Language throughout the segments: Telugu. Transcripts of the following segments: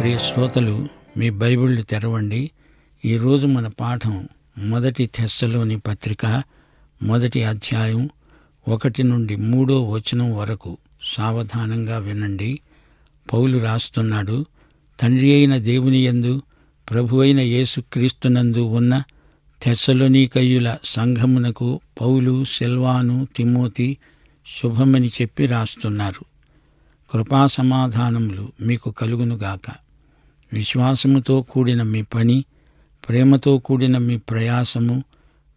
ప్రియ శ్రోతలు మీ బైబిళ్ళు తెరవండి. ఈరోజు మన పాఠం మొదటి తెస్సలోని పత్రిక మొదటి అధ్యాయం ఒకటి నుండి మూడో వచనం వరకు సావధానంగా వినండి. పౌలు రాస్తున్నాడు తండ్రి అయిన దేవుని యందు ప్రభు అయిన యేసుక్రీస్తునందు ఉన్న తెస్సలోనికయ్యుల సంఘమునకు పౌలు సెల్వాను తిమోతి శుభమని చెప్పి రాస్తున్నారు. కృపా సమాధానములు మీకు కలుగునుగాక విశ్వాసముతో కూడిన మీ పని ప్రేమతో కూడిన మీ ప్రయాసము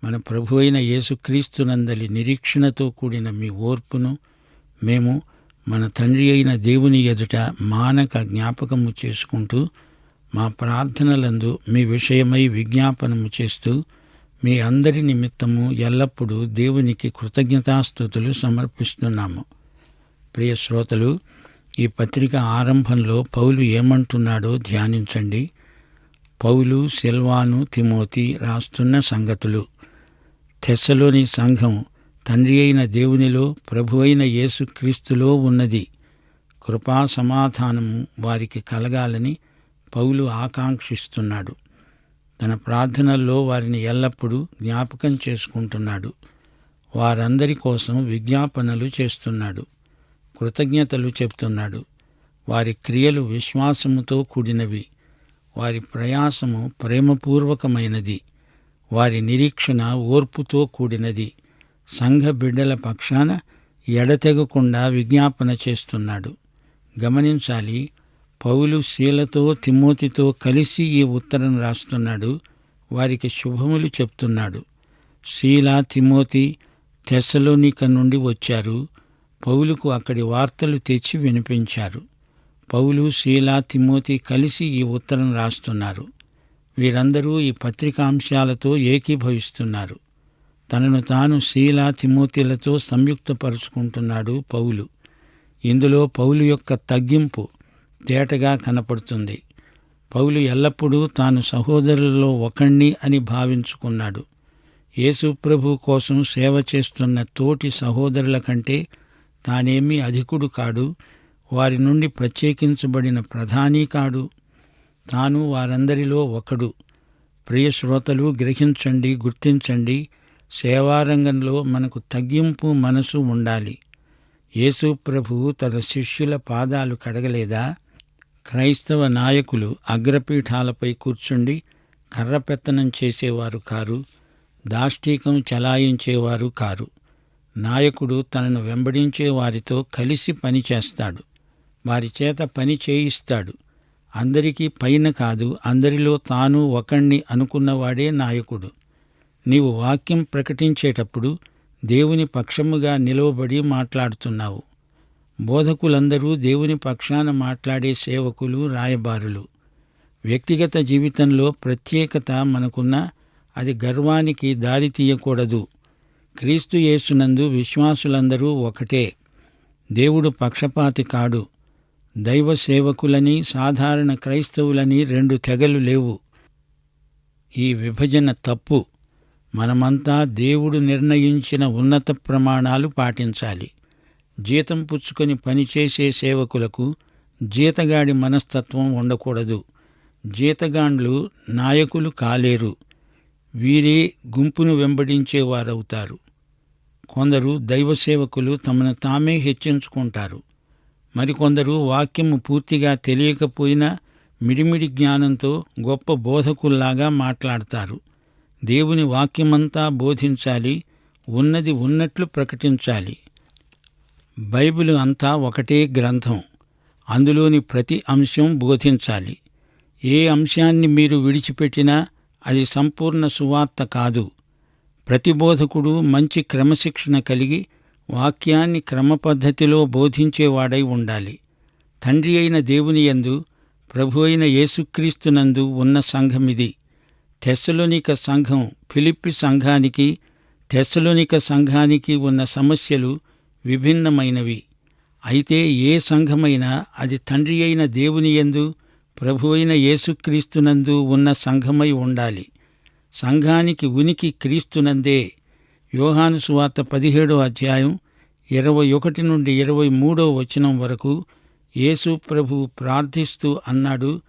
మన ప్రభు అయిన యేసుక్రీస్తునందలి నిరీక్షణతో కూడిన మీ ఓర్పును మేము మన తండ్రి అయిన దేవుని ఎదుట మానక జ్ఞాపకము చేసుకుంటూ మా ప్రార్థనలందు మీ విషయమై విజ్ఞాపనము చేస్తూ మీ అందరి నిమిత్తము ఎల్లప్పుడూ దేవునికి కృతజ్ఞతాస్థుతులు సమర్పిస్తున్నాము. ప్రియ శ్రోతలు ఈ పత్రిక ఆరంభంలో పౌలు ఏమంటున్నాడో ధ్యానించండి. పౌలు సిల్వాను తిమోతి రాస్తున్న సంగతులు. తెస్సలోని సంఘం తండ్రి అయిన దేవునిలో ప్రభు అయిన యేసుక్రీస్తులో ఉన్నది. కృపా సమాధానము వారికి కలగాలని పౌలు ఆకాంక్షిస్తున్నాడు. తన ప్రార్థనల్లో వారిని ఎల్లప్పుడూ జ్ఞాపకం చేసుకుంటున్నాడు. వారందరి కోసం విజ్ఞాపనలు చేస్తున్నాడు. కృతజ్ఞతలు చెప్తున్నాడు. వారి క్రియలు విశ్వాసముతో కూడినవి. వారి ప్రయాసము ప్రేమపూర్వకమైనది. వారి నిరీక్షణ ఓర్పుతో కూడినది. సంఘ బిడ్డల పక్షాన ఎడతెగకుండా విజ్ఞాపన చేస్తున్నాడు. గమనించాలి పౌలు శీలతో తిమోతితో కలిసి ఈ ఉత్తరం రాస్తున్నాడు. వారికి శుభములు చెప్తున్నాడు. శీల తిమోతి తెసలోనిక నుండి వచ్చారు. పౌలుకు అక్కడి వార్తలు తెచ్చి వినిపించారు. పౌలు శీల తిమోతి కలిసి ఈ ఉత్తరం రాస్తున్నారు. వీరందరూ ఈ పత్రికాంశాలతో ఏకీభవిస్తున్నారు. తనను తాను శీల తిమోతిలతో సంయుక్తపరుచుకుంటున్నాడు పౌలు. ఇందులో పౌలు యొక్క తగ్గింపు తేటగా కనపడుతుంది. పౌలు ఎల్లప్పుడూ తాను సహోదరులలో ఒకణ్ణి అని భావించుకున్నాడు. యేసుప్రభు కోసం సేవ చేస్తున్న తోటి సహోదరుల కంటే తానేమీ అధికుడు కాడు వారి నుండి ప్రత్యేకించబడిన ప్రధాని కాడు. తాను వారందరిలో ఒకడు. ప్రియ శ్రోతలు గ్రహించండి గుర్తించండి సేవారంగంలో మనకు తగ్గింపు మనసు ఉండాలి. యేసు ప్రభువు తన శిష్యుల పాదాలు కడగలేదా? క్రైస్తవ నాయకులు అగ్రపీఠాలపై కూర్చుండి కర్రపెత్తనం చేసేవారు కారు దాష్టీకం చలాయించేవారు కారు. నాయకుడు తనను వెంబడించే వారితో కలిసి పని చేస్తాడు. వారి చేత పని చేయిస్తాడు. అందరికీ పైన కాదు అందరిలో తాను ఒకణ్ణి అనుకున్నవాడే నాయకుడు. నీవు వాక్యం ప్రకటించేటప్పుడు దేవుని పక్షముగా నిలవబడి మాట్లాడుతున్నావు. బోధకులందరూ దేవుని పక్షాన మాట్లాడే సేవకులు రాయబారులు. వ్యక్తిగత జీవితంలో ప్రత్యేకత మనకున్న అది గర్వానికి దారి తీయకూడదు. క్రీస్తు యేసునందు విశ్వాసులందరూ ఒకటే. దేవుడు పక్షపాతి కాడు. దైవ సేవకులని సాధారణ క్రైస్తవులని రెండు తెగలు లేవు. ఈ విభజన తప్పు. మనమంతా దేవుడు నిర్ణయించిన ఉన్నత ప్రమాణాలు పాటించాలి. జీతం పుచ్చుకొని పనిచేసే సేవకులకు జీతగాడి మనస్తత్వం ఉండకూడదు. జీతగాండ్లు నాయకులు కాలేరు. వీరే గుంపును వెంబడించేవారవుతారు. కొందరు దైవ సేవకులు తమను తామే హెచ్చించుకుంటారు. మరికొందరు వాక్యము పూర్తిగా తెలియకపోయినా మిడిమిడి జ్ఞానంతో గొప్ప బోధకుల్లాగా మాట్లాడతారు. దేవుని వాక్యమంతా బోధించాలి ఉన్నది ఉన్నట్లు ప్రకటించాలి. బైబిల్ అంతా ఒకటే గ్రంథం. అందులోని ప్రతి అంశం బోధించాలి. ఏ అంశాన్ని మీరు విడిచిపెట్టినా అది సంపూర్ణ సువార్త కాదు. ప్రతిబోధకుడు మంచి క్రమశిక్షణ కలిగి వాక్యాన్ని క్రమపద్ధతిలో బోధించేవాడై ఉండాలి. తండ్రి అయిన దేవుని యందు ప్రభు అయిన యేసుక్రీస్తునందు ఉన్న సంఘమిది తెస్సలోనిక సంఘం ఫిలిప్పి సంఘానికి తెస్సలోనిక సంఘానికి ఉన్న సమస్యలు విభిన్నమైనవి. అయితే ఏ సంఘమైనా అది తండ్రి అయిన దేవుని యందు ప్రభు అయిన యేసుక్రీస్తునందు ఉన్న సంఘమై ఉండాలి. సంఘానికి ఉనికి క్రీస్తునందే. యోహాను సువార్త పదిహేడో అధ్యాయం ఇరవై ఒకటి నుండి ఇరవై మూడో వచనం వరకు యేసు ప్రభు ప్రార్థిస్తూ అన్నాడు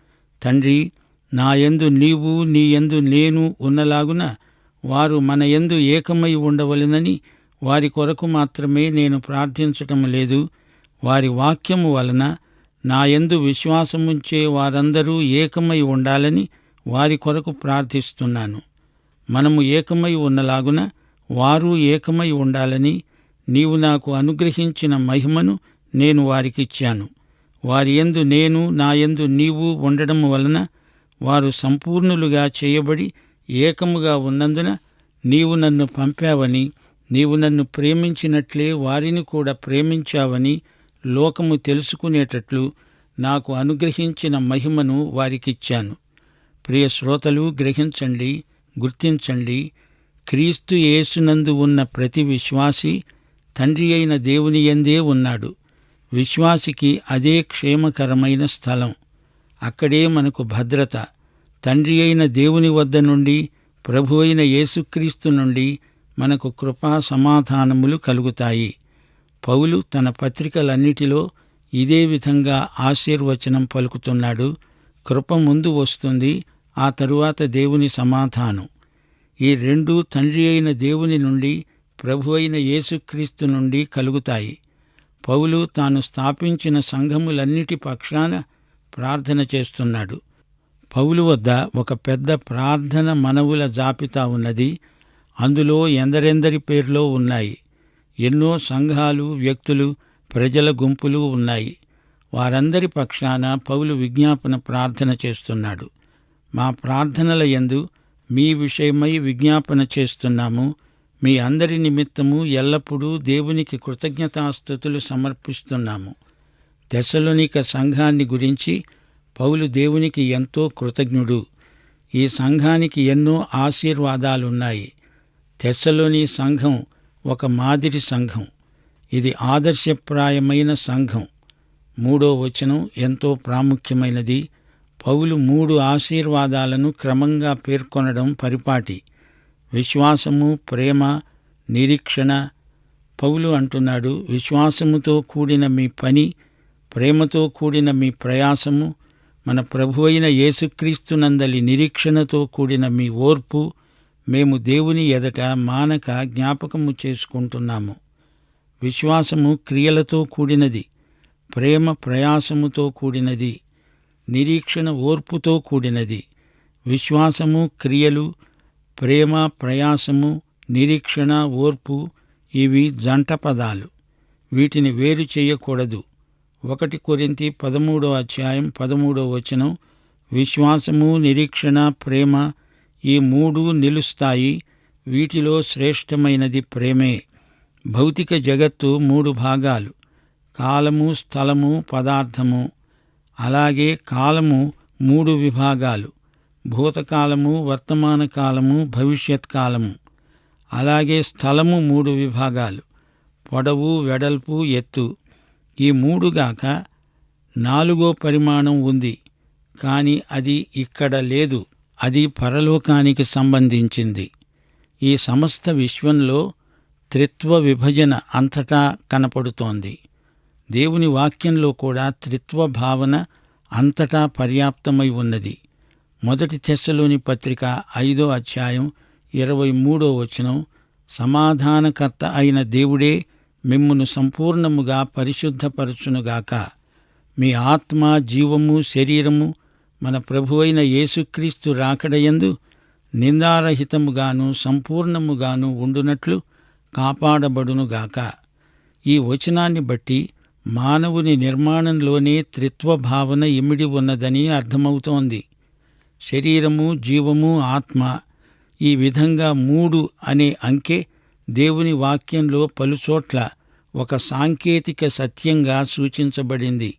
తండ్రి నా యందు నీవు నీయందు నేను ఉన్నలాగున వారు మన యందు ఏకమై ఉండవలెనని వారి కొరకు మాత్రమే నేను ప్రార్థించటం లేదు. వారి వాక్యము వలన నాయందు విశ్వాసముంచే వారందరూ ఏకమై ఉండాలని వారి కొరకు ప్రార్థిస్తున్నాను. మనము ఏకమై ఉన్నలాగున వారు ఏకమై ఉండాలని నీవు నాకు అనుగ్రహించిన మహిమను నేను వారికిచ్చాను. వారి ఎందు నేను నా యందు నీవు ఉండడం వలన వారు సంపూర్ణులుగా చేయబడి ఏకముగా ఉన్నందున నీవు నన్ను పంపావని నీవు నన్ను ప్రేమించినట్లే వారిని కూడా ప్రేమించావని లోకము తెలుసుకునేటట్లు నాకు అనుగ్రహించిన మహిమను వారికిచ్చాను. ప్రియ శ్రోతలు గ్రహించండి గుర్తించండి క్రీస్తు యేసునందు ఉన్న ప్రతి విశ్వాసి తండ్రి అయిన దేవుని యందే ఉన్నాడు. విశ్వాసికి అదే క్షేమకరమైన స్థలం. అక్కడే మనకు భద్రత. తండ్రి అయిన దేవుని వద్ద నుండి ప్రభు అయిన యేసుక్రీస్తు నుండి మనకు కృపా సమాధానములు కలుగుతాయి. పౌలు తన పత్రికలన్నిటిలో ఇదే విధంగా ఆశీర్వచనం పలుకుతున్నాడు. కృప ముందు వస్తుంది ఆ తరువాత దేవుని సమాధానం. ఈ రెండు తండ్రి అయిన దేవుని నుండి ప్రభు అయిన యేసుక్రీస్తు నుండి కలుగుతాయి. పౌలు తాను స్థాపించిన సంఘములన్నిటి పక్షాన ప్రార్థన చేస్తున్నాడు. పౌలు వద్ద ఒక పెద్ద ప్రార్థన మనవుల జాబితా ఉన్నది. అందులో ఎందరెందరి పేర్లో ఉన్నాయి. ఎన్నో సంఘాలు వ్యక్తులు ప్రజల గుంపులు ఉన్నాయి. వారందరి పక్షాన పౌలు విజ్ఞాపన ప్రార్థన చేస్తున్నాడు. మా ప్రార్థనల యందు మీ విషయమై విజ్ఞాపన చేస్తున్నాము. మీ అందరి నిమిత్తము ఎల్లప్పుడూ దేవునికి కృతజ్ఞతాస్థుతులు సమర్పిస్తున్నాము. దశలోనిక సంఘాన్ని గురించి పౌలు దేవునికి ఎంతో కృతజ్ఞుడు. ఈ సంఘానికి ఎన్నో ఆశీర్వాదాలున్నాయి. తెస్సలోని సంఘం ఒక మాదిరి సంఘం. ఇది ఆదర్శప్రాయమైన సంఘం. మూడో వచనం ఎంతో ప్రాముఖ్యమైనది. పౌలు మూడు ఆశీర్వాదాలను క్రమంగా పేర్కొనడం పరిపాటి. విశ్వాసము ప్రేమ నిరీక్షణ. పౌలు అంటున్నాడు విశ్వాసముతో కూడిన మీ పని ప్రేమతో కూడిన మీ ప్రయాసము మన ప్రభు అయిన యేసుక్రీస్తునందలి నిరీక్షణతో కూడిన మీ ఓర్పు మేము దేవుని ఎదట మానక జ్ఞాపకము చేసుకుంటున్నాము. విశ్వాసము క్రియలతో కూడినది ప్రేమ ప్రయాసముతో కూడినది. నిరీక్షణ ఓర్పుతో కూడినది. విశ్వాసము క్రియలు ప్రేమ ప్రయాసము నిరీక్షణ ఓర్పు ఇవి జంట పదాలు. వీటిని వేరు చేయకూడదు. ఒకటి కొరింతి పదమూడో అధ్యాయం పదమూడో వచనం విశ్వాసము నిరీక్షణ ప్రేమ ఈ మూడు నిలుస్తాయి. వీటిలో శ్రేష్టమైనది ప్రేమే. భౌతిక జగత్తు మూడు భాగాలు. కాలము స్థలము పదార్థము. అలాగే కాలము మూడు విభాగాలు. భూతకాలము వర్తమాన కాలము భవిష్యత్ కాలము అలాగే స్థలము మూడు విభాగాలు. పొడవు వెడల్పు ఎత్తు. ఈ మూడుగాక నాలుగో పరిమాణం ఉంది. కానీ అది ఇక్కడ లేదు. అది పరలోకానికి సంబంధించింది. ఈ సమస్త విశ్వంలో త్రిత్వ విభజన అంతటా కనపడుతోంది. దేవుని వాక్యంలో కూడా త్రిత్వ భావన అంతటా పర్యాప్తమై ఉన్నది. మొదటి తెస్సలోని పత్రిక ఐదో అధ్యాయం ఇరవై మూడో వచనం సమాధానకర్త అయిన దేవుడే మిమ్మును సంపూర్ణముగా పరిశుద్ధపరచునుగాక. మీ ఆత్మ జీవము శరీరము మన ప్రభువైన యేసుక్రీస్తు రాకడయందు నిందారహితముగాను సంపూర్ణముగాను ఉండునట్లు కాపాడబడునుగాక. ఈ వచనాన్ని బట్టి మానవుని నిర్మాణంలోనే త్రిత్వ భావన ఇమిడి ఉన్నదని అర్థమవుతోంది. శరీరము జీవము ఆత్మ ఈ విధంగా మూడు అనే అంకె దేవుని వాక్యంలో పలుచోట్ల ఒక సాంకేతిక సత్యంగా సూచించబడింది.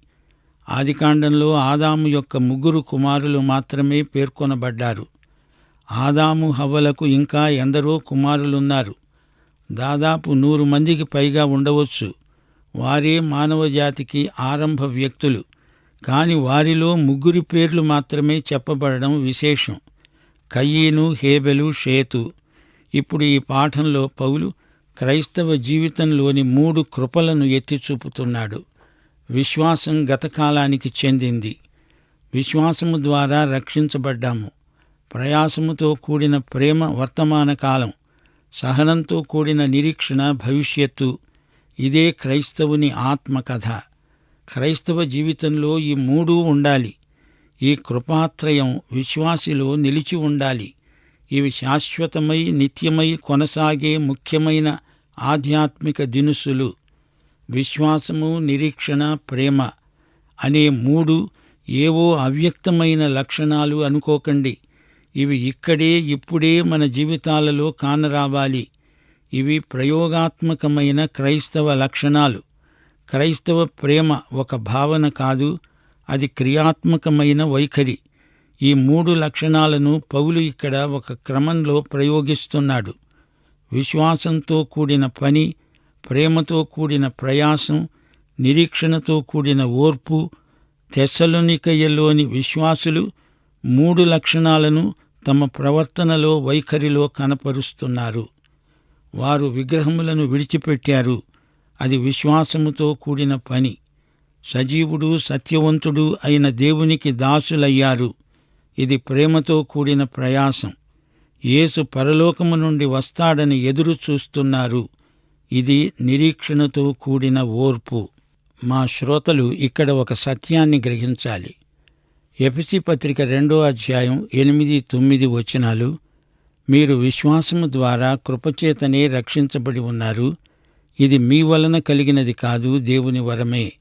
ఆదికాండంలో ఆదాము యొక్క ముగ్గురు కుమారులు మాత్రమే పేర్కొనబడ్డారు. ఆదాము హవ్వలకు ఇంకా ఎందరో కుమారులున్నారు. దాదాపు నూరు మందికి పైగా ఉండవచ్చు. వారే మానవ జాతికి ఆరంభ వ్యక్తులు. కాని వారిలో ముగ్గురి పేర్లు మాత్రమే చెప్పబడడం విశేషం. కయ్యీను హేబెలు షేతు. ఇప్పుడు ఈ పాఠంలో పౌలు క్రైస్తవ జీవితంలోని మూడు కృపలను ఎత్తి చూపుతున్నాడు. విశ్వాసం గతకాలానికి చెందింది. విశ్వాసము ద్వారా రక్షించబడ్డాము. ప్రయాసముతో కూడిన ప్రేమ వర్తమాన కాలం. సహనంతో కూడిన నిరీక్షణ భవిష్యత్తు. ఇదే క్రైస్తవుని ఆత్మకథ. క్రైస్తవ జీవితంలో ఈ మూడూ ఉండాలి. ఈ కృపాత్రయం విశ్వాసిలో నిలిచి ఉండాలి. ఇవి శాశ్వతమై నిత్యమై కొనసాగే ముఖ్యమైన ఆధ్యాత్మిక దినుసులు. విశ్వాసము నిరీక్షణ ప్రేమ అనే మూడు ఏవో అవ్యక్తమైన లక్షణాలు అనుకోకండి. ఇవి ఇక్కడే ఇప్పుడే మన జీవితాలలో కానరావాలి. ఇవి ప్రయోగాత్మకమైన క్రైస్తవ లక్షణాలు. క్రైస్తవ ప్రేమ ఒక భావన కాదు అది క్రియాత్మకమైన వైఖరి. ఈ మూడు లక్షణాలను పౌలు ఇక్కడ ఒక క్రమంలో ప్రయోగిస్తున్నాడు. విశ్వాసంతో కూడిన పని ప్రేమతో కూడిన ప్రయాసం నిరీక్షణతో కూడిన ఓర్పు తెసలునికయ్యలోని విశ్వాసులు మూడు లక్షణాలను తమ ప్రవర్తనలో వైఖరిలో కనపరుస్తున్నారు. వారు విగ్రహములను విడిచిపెట్టారు. అది విశ్వాసముతో కూడిన పని. సజీవుడు సత్యవంతుడు అయిన దేవునికి దాసులయ్యారు. ఇది ప్రేమతో కూడిన ప్రయాసం. యేసు పరలోకము నుండి వస్తాడని ఎదురు చూస్తున్నారు. ఇది నిరీక్షణతో కూడిన ఓర్పు. మా శ్రోతలు ఇక్కడ ఒక సత్యాన్ని గ్రహించాలి. ఎఫ్సి పత్రిక రెండో అధ్యాయం ఎనిమిది తొమ్మిది వచనాలు మీరు విశ్వాసము ద్వారా కృపచేతనే రక్షించబడి ఉన్నారు. ఇది మీ వలన కలిగినది కాదు దేవుని వరమే.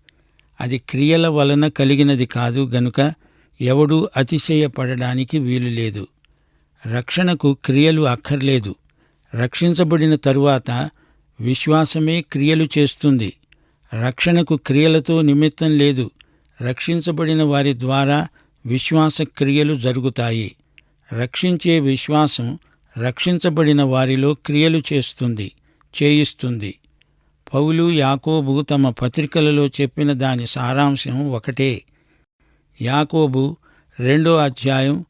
అది క్రియల వలన కలిగినది కాదు గనుక ఎవడూ అతిశయపడడానికి వీలు లేదు. రక్షణకు క్రియలు అక్కర్లేదు. రక్షించబడిన తరువాత విశ్వాసమే క్రియలు చేస్తుంది. రక్షణకు క్రియలతో నిమిత్తం లేదు. రక్షించబడిన వారి ద్వారా విశ్వాస క్రియలు జరుగుతాయి. రక్షించే విశ్వాసం రక్షించబడిన వారిలో క్రియలు చేస్తుంది చేయిస్తుంది. పౌలు యాకోబు తమ పత్రికలలో చెప్పిన దాని సారాంశం ఒకటే. యాకోబు రెండో అధ్యాయం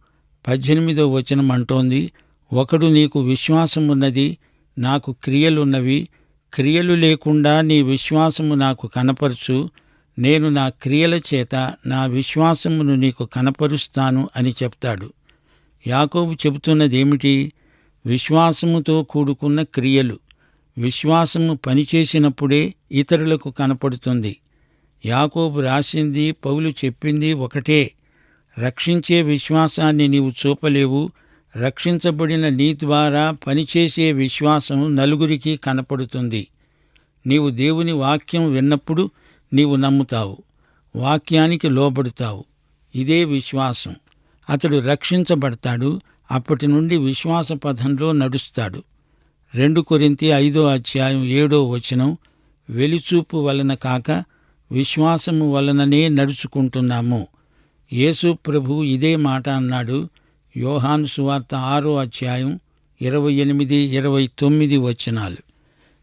పద్దెనిమిదో వచనం అంటోంది ఒకడు నీకు విశ్వాసమున్నది నాకు క్రియలున్నవి. క్రియలు లేకుండా నీ విశ్వాసము నాకు కనపరుచు. నేను నా క్రియల చేత నా విశ్వాసమును నీకు కనపరుస్తాను అని చెప్తాడు. యాకోబు చెబుతున్నదేమిటి? విశ్వాసముతో కూడుకున్న క్రియలు. విశ్వాసము పనిచేసినప్పుడే ఇతరులకు కనపడుతుంది. యాకోబు రాసింది పౌలు చెప్పింది ఒకటే రక్షించే విశ్వాసాన్ని నీవు చూపలేవు రక్షించబడిన నీ ద్వారా పనిచేసే విశ్వాసం నలుగురికి కనపడుతుంది. నీవు దేవుని వాక్యం విన్నప్పుడు నీవు నమ్ముతావు వాక్యానికి లోబడుతావు. ఇదే విశ్వాసం. అతడు రక్షించబడతాడు అప్పటి నుండి విశ్వాస పథంలో నడుస్తాడు. రెండు కొరింతి ఐదో అధ్యాయం ఏడో వచనం వెలిచూపు వలన కాక విశ్వాసము వలననే నడుచుకుంటున్నాము. యేసు ప్రభు ఇదే మాట అన్నాడు. యోహాను సువార్త ఆరో అధ్యాయం ఇరవై ఎనిమిది ఇరవై తొమ్మిది వచనాలు.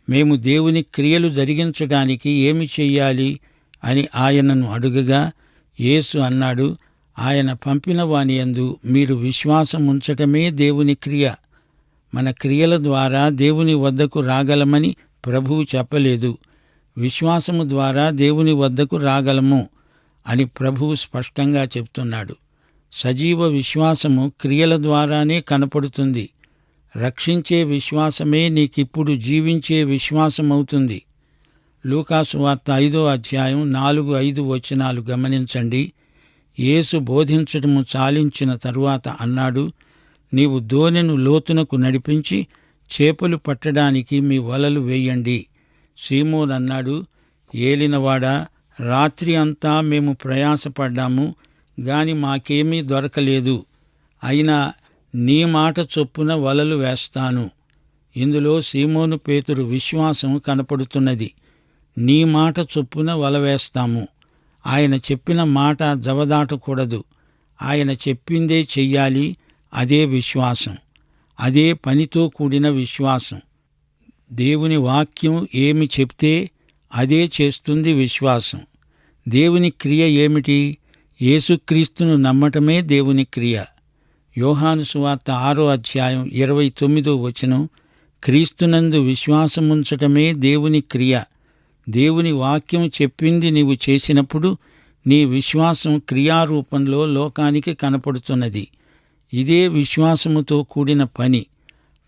మేము దేవుని క్రియలు జరిగించడానికి ఏమి చెయ్యాలి అని ఆయనను అడుగగా యేసు అన్నాడు. ఆయన పంపిన వాని యందు మీరు విశ్వాసం ఉంచటమే దేవుని క్రియ. మన క్రియల ద్వారా దేవుని వద్దకు రాగలమని ప్రభువు చెప్పలేదు. విశ్వాసము ద్వారా దేవుని వద్దకు రాగలము అని ప్రభువు స్పష్టంగా చెప్తున్నాడు. సజీవ విశ్వాసము క్రియల ద్వారానే కనపడుతుంది. రక్షించే విశ్వాసమే నీకిప్పుడు జీవించే విశ్వాసమవుతుంది. లూకాసు వార్త ఐదో అధ్యాయం నాలుగు ఐదు వచనాలు గమనించండి. యేసు బోధించటము చాలించిన తరువాత అన్నాడు నీవు దోనెను లోతునకు నడిపించి చేపలు పట్టడానికి మీ వలలు వేయండి. సీమోన్ అన్నాడు ఏలినవాడా రాత్రి అంతా మేము ప్రయాసపడ్డాము గాని మాకేమీ దొరకలేదు. అయినా నీ మాట చొప్పున వలలు వేస్తాను. ఇందులో సీమోను పేతురు విశ్వాసం కనపడుతున్నది నీ మాట చొప్పున వల వేస్తాము. ఆయన చెప్పిన మాట జవదాటకూడదు. ఆయన చెప్పిందే చెయ్యాలి. అదే విశ్వాసం. అదే పనితో కూడిన విశ్వాసం. దేవుని వాక్యం ఏమి చెప్తే అదే చేస్తుంది విశ్వాసం. దేవుని క్రియ ఏమిటి? యేసుక్రీస్తును నమ్మటమే దేవుని క్రియ. యోహాను సువార్త ఆరో అధ్యాయం ఇరవై తొమ్మిదో వచనం క్రీస్తునందు విశ్వాసముంచటమే దేవుని క్రియ. దేవుని వాక్యం చెప్పింది నీవు చేసినప్పుడు నీ విశ్వాసం క్రియారూపంలో లోకానికి కనపడుతున్నది. ఇదే విశ్వాసముతో కూడిన పని.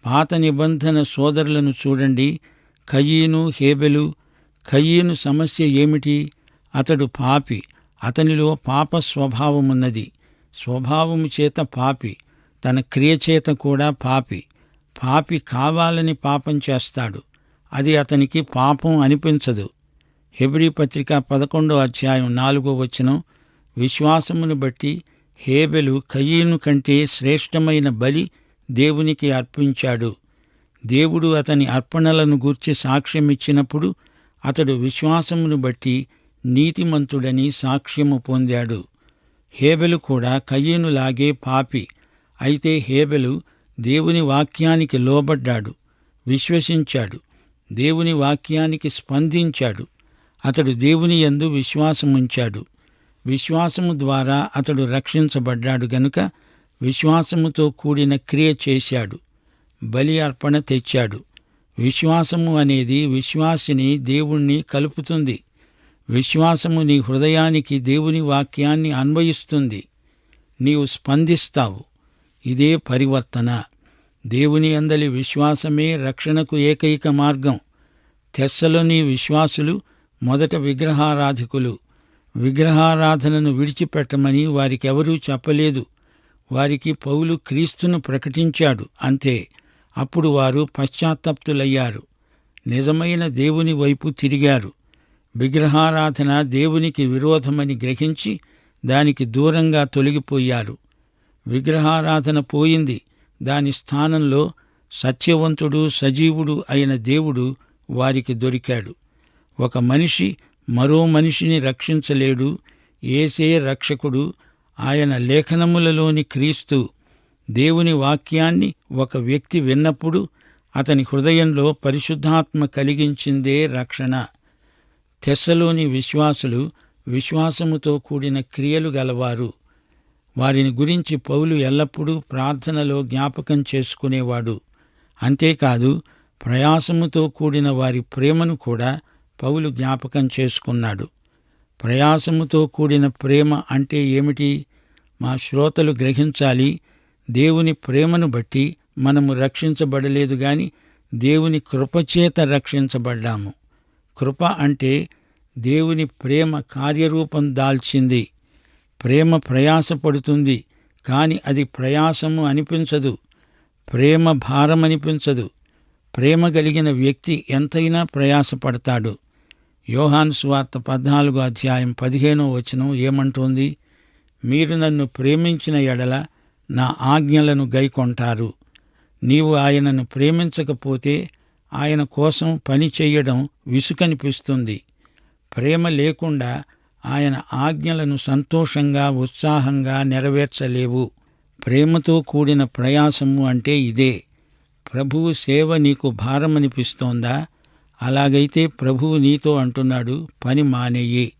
పాత నిబంధన సోదరులను చూడండి. కయీను హేబెలు. కయీను సమస్య ఏమిటి? అతడు పాపి. అతనిలో పాప స్వభావమున్నది. స్వభావము చేత పాపి. తన క్రియ చేత కూడా పాపి. పాపి కావాలని పాపం చేస్తాడు. అది అతనికి పాపం అనిపించదు. హెబ్రి పత్రిక పదకొండో అధ్యాయం నాలుగో వచనం విశ్వాసమును బట్టి హేబెలు కయ్యను కంటే శ్రేష్టమైన బలి దేవునికి అర్పించాడు. దేవుడు అతని అర్పణలను గూర్చి సాక్ష్యమిచ్చినప్పుడు అతడు విశ్వాసమును బట్టి నీతిమంతుడని సాక్ష్యము పొందాడు. హేబెలు కూడా కయ్యనులాగే పాపి. అయితే హేబెలు దేవుని వాక్యానికి లోబడ్డాడు విశ్వసించాడు. దేవుని వాక్యానికి స్పందించాడు. అతడు దేవుని యందు విశ్వాసముంచాడు విశ్వాసము ద్వారా అతడు రక్షించబడ్డాడు గనుక విశ్వాసముతో కూడిన క్రియ చేశాడు. బలి అర్పణ తెచ్చాడు. విశ్వాసము అనేది విశ్వాసిని దేవుణ్ణి కలుపుతుంది. విశ్వాసము నీ హృదయానికి దేవుని వాక్యాన్ని అన్వయిస్తుంది. నీవు స్పందిస్తావు. ఇదే పరివర్తన. దేవుని అందలి విశ్వాసమే రక్షణకు ఏకైక మార్గం. తెస్సలోని విశ్వాసులు మొదట విగ్రహారాధికులు. విగ్రహారాధనను విడిచిపెట్టమని వారికెవరూ చెప్పలేదు. వారికి పౌలు క్రీస్తును ప్రకటించాడు అంతే. అప్పుడు వారు పశ్చాత్తప్తులయ్యారు. నిజమైన దేవుని వైపు తిరిగారు. విగ్రహారాధన దేవునికి విరోధమని గ్రహించి దానికి దూరంగా తొలగిపోయారు. విగ్రహారాధన పోయింది. దాని స్థానంలో సత్యవంతుడు సజీవుడు అయిన దేవుడు వారికి దొరికాడు. ఒక మనిషి మరో మనిషిని రక్షించలేడు. ఏసే రక్షకుడు ఆయన లేఖనములలోని క్రీస్తు దేవుని వాక్యాన్ని ఒక వ్యక్తి విన్నప్పుడు అతని హృదయంలో పరిశుద్ధాత్మ కలిగించిందే రక్షణ. తెస్సలోని విశ్వాసులు విశ్వాసముతో కూడిన క్రియలు గలవారు. వారిని గురించి పౌలు ఎల్లప్పుడూ ప్రార్థనలో జ్ఞాపకం చేసుకునేవాడు. అంతేకాదు ప్రయాసముతో కూడిన వారి ప్రేమను కూడా పౌలు జ్ఞాపకం చేసుకున్నాడు. ప్రయాసముతో కూడిన ప్రేమ అంటే ఏమిటి? మా శ్రోతలు గ్రహించాలి దేవుని ప్రేమను బట్టి మనము రక్షించబడలేదు గాని దేవుని కృపచేత రక్షించబడ్డాము. కృప అంటే దేవుని ప్రేమ కార్యరూపం దాల్చింది. ప్రేమ ప్రయాసపడుతుంది కాని అది ప్రయాసము అనిపించదు. ప్రేమ భారమనిపించదు ప్రేమ కలిగిన వ్యక్తి ఎంతైనా ప్రయాసపడతాడు. యోహాన్ సువార్త పద్నాలుగో అధ్యాయం పదిహేనో వచనం ఏమంటోంది? మీరు నన్ను ప్రేమించిన ఎడల నా ఆజ్ఞలను గైకొంటారు. నీవు ఆయనను ప్రేమించకపోతే ఆయన కోసం పని చేయడం విసుకనిపిస్తుంది. ప్రేమ లేకుండా ఆయన ఆజ్ఞలను సంతోషంగా ఉత్సాహంగా నెరవేర్చలేవు. ప్రేమతో కూడిన ప్రయాసము అంటే ఇదే. ప్రభువు సేవ నీకు భారమనిపిస్తోందా? అలాగైతే ప్రభువు నీతో అంటున్నాడు పని మానేయి.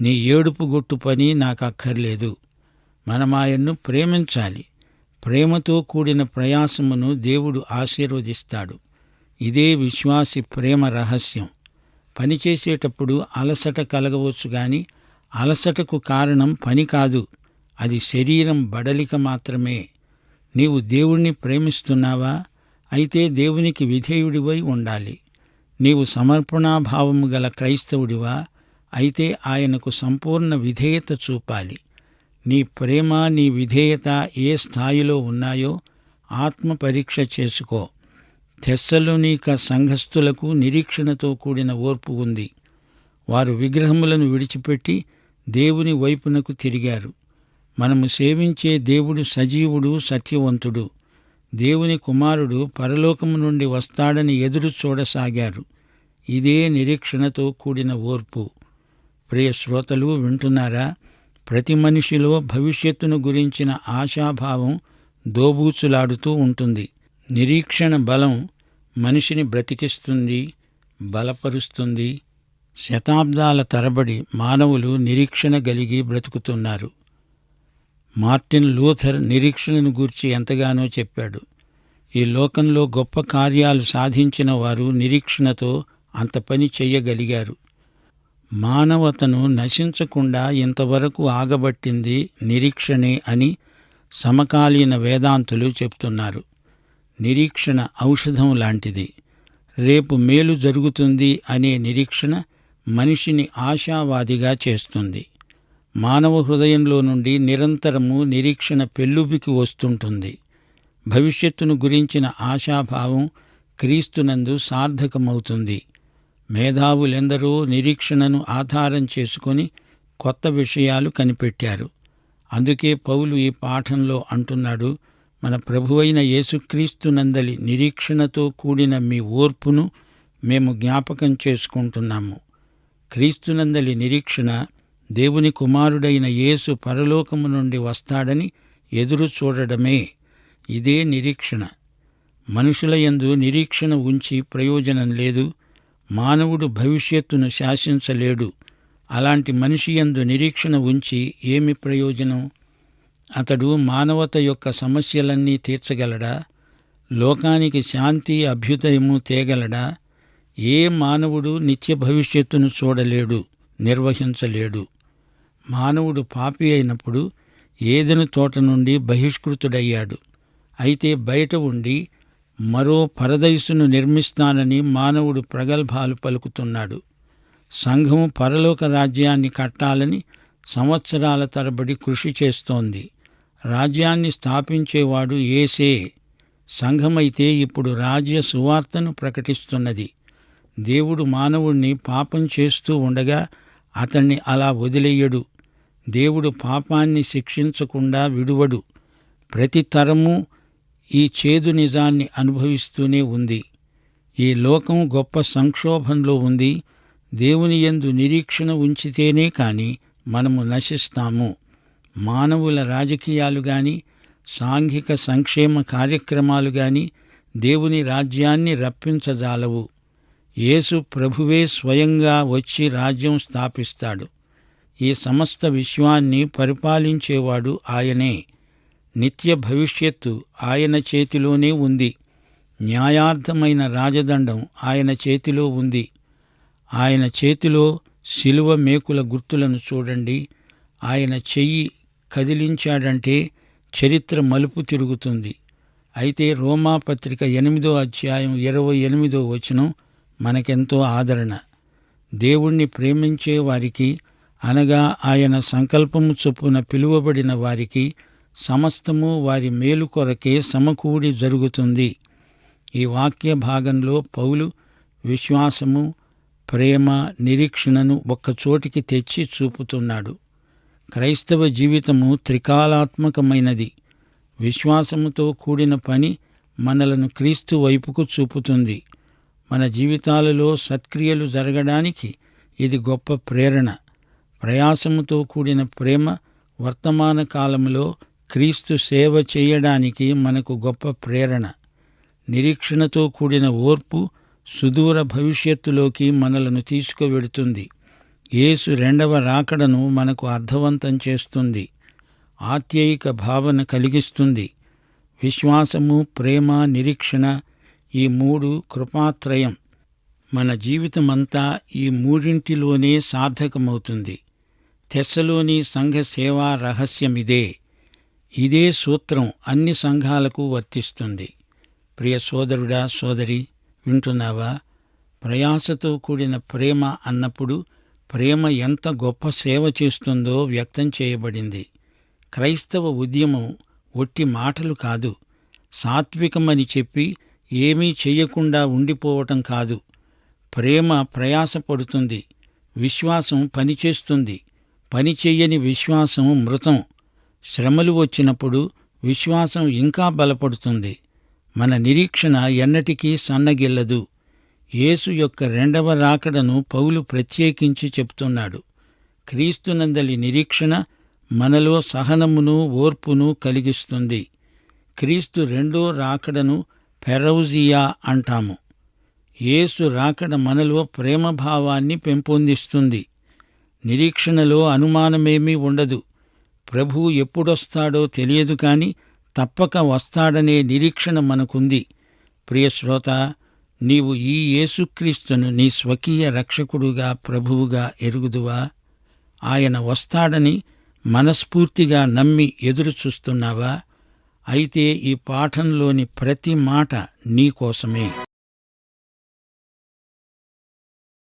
నీ ఏడుపు గొట్టు పని నాకు అక్కర్లేదు మనం ఆయన్ను ప్రేమించాలి. ప్రేమతో కూడిన ప్రయాసమును దేవుడు ఆశీర్వదిస్తాడు. ఇదే విశ్వాసి ప్రేమ రహస్యం. పనిచేసేటప్పుడు అలసట కలగవచ్చు కానీ అలసటకు కారణం పని కాదు. అది శరీరం బడలిక మాత్రమే. నీవు దేవుణ్ణి ప్రేమిస్తున్నావా? అయితే దేవునికి విధేయుడివై ఉండాలి. నీవు సమర్పణాభావము గల క్రైస్తవుడివా? అయితే ఆయనకు సంపూర్ణ విధేయత చూపాలి. నీ ప్రేమ నీ విధేయత ఏ స్థాయిలో ఉన్నాయో ఆత్మ పరీక్ష చేసుకో. తెస్సలోనిక సంఘస్థులకు నిరీక్షణతో కూడిన ఓర్పు ఉంది. వారు విగ్రహములను విడిచిపెట్టి దేవుని వైపునకు తిరిగారు. మనము సేవించే దేవుడు సజీవుడు సత్యవంతుడు. దేవుని కుమారుడు పరలోకము నుండి వస్తాడని ఎదురు చూడసాగారు. ఇదే నిరీక్షణతో కూడిన ఓర్పు. ప్రియ శ్రోతలు వింటున్నారా? ప్రతి మనిషిలో భవిష్యత్తును గురించిన ఆశాభావం దోబూచులాడుతూ ఉంటుంది. నిరీక్షణ బలం మనిషిని బ్రతికిస్తుంది బలపరుస్తుంది. శతాబ్దాల తరబడి మానవులు నిరీక్షణ కలిగి బ్రతుకుతున్నారు. మార్టిన్ లూథర్ నిరీక్షణను గూర్చి ఎంతగానో చెప్పాడు. ఈ లోకంలో గొప్ప కార్యాలు సాధించిన వారు నిరీక్షణతో అంత పని చెయ్యగలిగారు. మానవతను నశించకుండా ఇంతవరకు ఆగబట్టింది నిరీక్షణే అని సమకాలీన వేదాంతులు చెప్తున్నారు. నిరీక్షణ ఔషధం లాంటిది. రేపు మేలు జరుగుతుంది అనే నిరీక్షణ మనిషిని ఆశావాదిగా చేస్తుంది. మానవ హృదయంలో నుండి నిరంతరము నిరీక్షణ పెళ్ళుబికి వస్తుంటుంది. భవిష్యత్తును గురించిన ఆశాభావం క్రీస్తునందు సార్థకమవుతుంది. మేధావులెందరో నిరీక్షణను ఆధారం చేసుకొని కొత్త విషయాలు కనిపెట్టారు. అందుకే పౌలు ఈ పాఠంలో అంటున్నాడు మన ప్రభువైన యేసుక్రీస్తునందలి నిరీక్షణతో కూడిన మీ ఓర్పును మేము జ్ఞాపకం చేసుకుంటున్నాము. క్రీస్తునందలి నిరీక్షణ దేవుని కుమారుడైన యేసు పరలోకము నుండి వస్తాడని ఎదురు చూడడమే. ఇదే నిరీక్షణ. మనుషుల యందు నిరీక్షణ ఉంచి ప్రయోజనం లేదు. మానవుడు భవిష్యత్తును శాసించలేడు. అలాంటి మనిషి యందు నిరీక్షణ ఉంచి ఏమి ప్రయోజనం? అతడు మానవత యొక్క సమస్యలన్నీ తీర్చగలడా? లోకానికి శాంతి అభ్యుదయము తేగలడా? ఏ మానవుడు నిత్య భవిష్యత్తును చూడలేడు నిర్వహించలేడు. మానవుడు పాపి అయినప్పుడు ఏదెను తోట నుండి బహిష్కృతుడయ్యాడు. అయితే బయట ఉండి మరో పరదయసును నిర్మిస్తానని మానవుడు ప్రగల్భాలు పలుకుతున్నాడు. సంఘం పరలోక రాజ్యాన్ని కట్టాలని సంవత్సరాల తరబడి కృషి చేస్తోంది. రాజ్యాన్ని స్థాపించేవాడు ఏసే సంఘమైతే ఇప్పుడు రాజ్య సువార్తను ప్రకటిస్తున్నది. దేవుడు మానవుణ్ణి పాపం చేస్తూ ఉండగా అతన్ని అలా వదిలేయడు. దేవుడు పాపాన్ని శిక్షించకుండా విడువడు. ప్రతి తరము ఈ చేదు నిజాన్ని అనుభవిస్తూనే ఉంది. ఈ లోకం గొప్ప సంక్షోభంలో ఉంది. దేవుని యందు నిరీక్షణ ఉంచితేనే కాని మనము నశిస్తాము. మానవుల రాజకీయాలు గాని సాంఘిక సంక్షేమ కార్యక్రమాలు గాని దేవుని రాజ్యాన్ని రప్పించజాలవు. యేసు ప్రభువే స్వయంగా వచ్చి రాజ్యం స్థాపిస్తాడు. ఈ సమస్త విశ్వాన్ని పరిపాలించేవాడు ఆయనే. నిత్య భవిష్యత్తు ఆయన చేతిలోనే ఉంది. న్యాయార్థమైన రాజదండం ఆయన చేతిలో ఉంది. ఆయన చేతిలో శిలువ మేకుల గుర్తులను చూడండి. ఆయన చెయ్యి కదిలించాడంటే చరిత్ర మలుపు తిరుగుతుంది. అయితే రోమాపత్రిక ఎనిమిదో అధ్యాయం ఇరవై ఎనిమిదో వచనం మనకెంతో ఆదరణ. దేవుణ్ణి ప్రేమించే వారికి అనగా ఆయన సంకల్పము చొప్పున పిలువబడిన వారికి సమస్తము వారి మేలు కొరకే సమకూడి జరుగుతుంది. ఈ వాక్య భాగంలో పౌలు విశ్వాసము ప్రేమ నిరీక్షణను ఒక్కచోటికి తెచ్చి చూపుతున్నాడు. క్రైస్తవ జీవితము త్రికాలాత్మకమైనది. విశ్వాసముతో కూడిన పని మనలను క్రీస్తు వైపుకు చూపుతుంది. మన జీవితాలలో సత్క్రియలు జరగడానికి ఇది గొప్ప ప్రేరణ. ప్రయాసముతో కూడిన ప్రేమ వర్తమాన కాలంలో క్రీస్తు సేవ చేయడానికి మనకు గొప్ప ప్రేరణ. నిరీక్షణతో కూడిన ఓర్పు సుదూర భవిష్యత్తులోకి మనలను తీసుకువెడుతుంది. యేసు రెండవ రాకడను మనకు అర్థవంతం చేస్తుంది. ఆత్యయిక భావన కలిగిస్తుంది. విశ్వాసము ప్రేమ నిరీక్షణ ఈ మూడు కృపాత్రయం. మన జీవితమంతా ఈ మూడింటిలోనే సార్థకమవుతుంది. తెస్సలోని సంఘ సేవా రహస్యమిదే. ఇదే సూత్రం అన్ని సంఘాలకు వర్తిస్తుంది. ప్రియ సోదరుడా సోదరి వింటున్నావా? ప్రయాసతో కూడిన ప్రేమ అన్నప్పుడు ప్రేమ ఎంత గొప్ప సేవ చేస్తుందో వ్యక్తం చేయబడింది. క్రైస్తవ ఉద్యమం ఒట్టి మాటలు కాదు. సాత్వికమని చెప్పి ఏమీ చెయ్యకుండా ఉండిపోవటం కాదు. ప్రేమ ప్రయాసపడుతుంది. విశ్వాసం పనిచేస్తుంది. పని చెయ్యని విశ్వాసం మృతం. శ్రమలు వచ్చినప్పుడు విశ్వాసం ఇంకా బలపడుతుంది. మన నిరీక్షణ ఎన్నటికీ సన్నగిల్లదు. యేసు యొక్క రెండవ రాకడను పౌలు ప్రత్యేకించి చెప్తున్నాడు. క్రీస్తునందలి నిరీక్షణ మనలో సహనమును ఓర్పును కలిగిస్తుంది. క్రీస్తు రెండో రాకడను పెరౌజియా అంటాము. యేసు రాకడ మనలో ప్రేమభావాన్ని పెంపొందిస్తుంది. నిరీక్షణలో అనుమానమేమీ ఉండదు. ప్రభు ఎప్పుడొస్తాడో తెలియదు కాని తప్పక వస్తాడనే నిరీక్షణ మనకుంది. ప్రియశ్రోత నీవు ఈ యేసుక్రీస్తును నీ స్వకీయ రక్షకుడుగా ప్రభువుగా ఎరుగుదువా? ఆయన వస్తాడని మనస్ఫూర్తిగా నమ్మి ఎదురు చూస్తున్నావా? అయితే ఈ పాఠంలోని ప్రతి మాట నీకోసమే